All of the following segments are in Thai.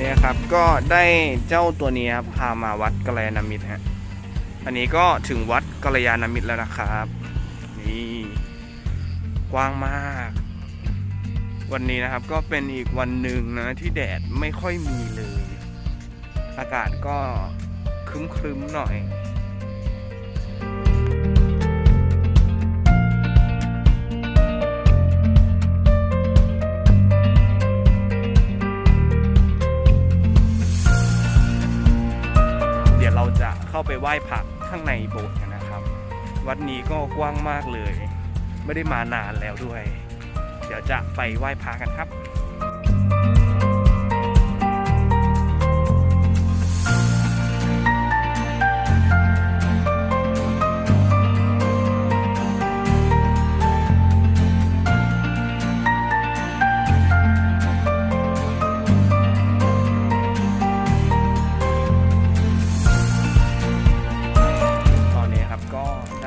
นี้ครับก็ได้เจ้าตัวนี้ครับพามาวัดกัลยาณมิตรฮะอันนี้ก็ถึงวัดกัลยาณมิตรแล้วนะครับนี่กว้างมาก วันนี้นะครับก็เป็นอีกวันหนึ่งนะที่แดดไม่ค่อยมีเลย อากาศก็ครึ้มๆหน่อย เราจะเข้าไปไหว้พระข้างในโบสถ์นะครับ วัดนี้ก็กว้างมากเลย ไม่ได้มานานแล้วด้วย เดี๋ยวจะไปไหว้พระกันครับ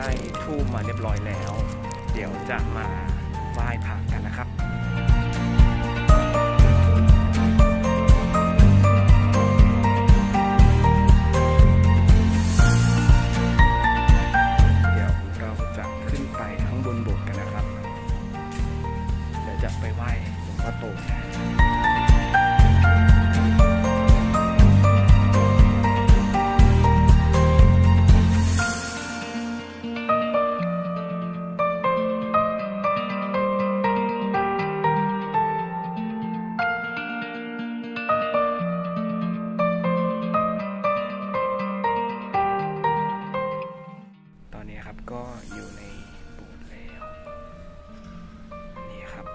ได้ทูบมาเรียบร้อยแล้ว เดี๋ยวจะมาไหว้พระกันนะครับเดี๋ยวเราจะขึ้นไปข้างบนโบสถ์กันนะครับเดี๋ยวจะไปไหว้หลวงพ่อโตนะ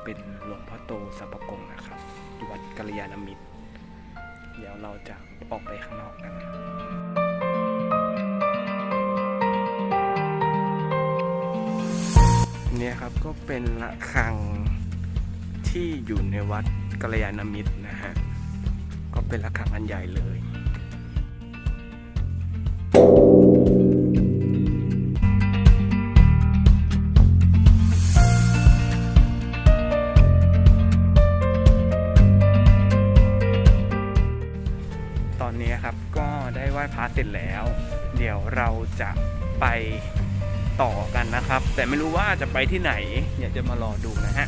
เป็นหลวงพ่อโตสัปปะกงนะครับวัดกัลยาณมิตร เดี๋ยวเราจะออกไปข้างนอกกันเนี่ยครับก็เป็นระฆังที่อยู่ในวัดกัลยาณมิตรนะฮะ ก็เป็นระฆังอันใหญ่เลย นี้ครับ ก็ได้ไหว้พระเสร็จแล้ว เดี๋ยวเราจะไปต่อกันนะครับ แต่ไม่รู้ว่าจะไปที่ไหนอยากจะมารอดูนะฮะ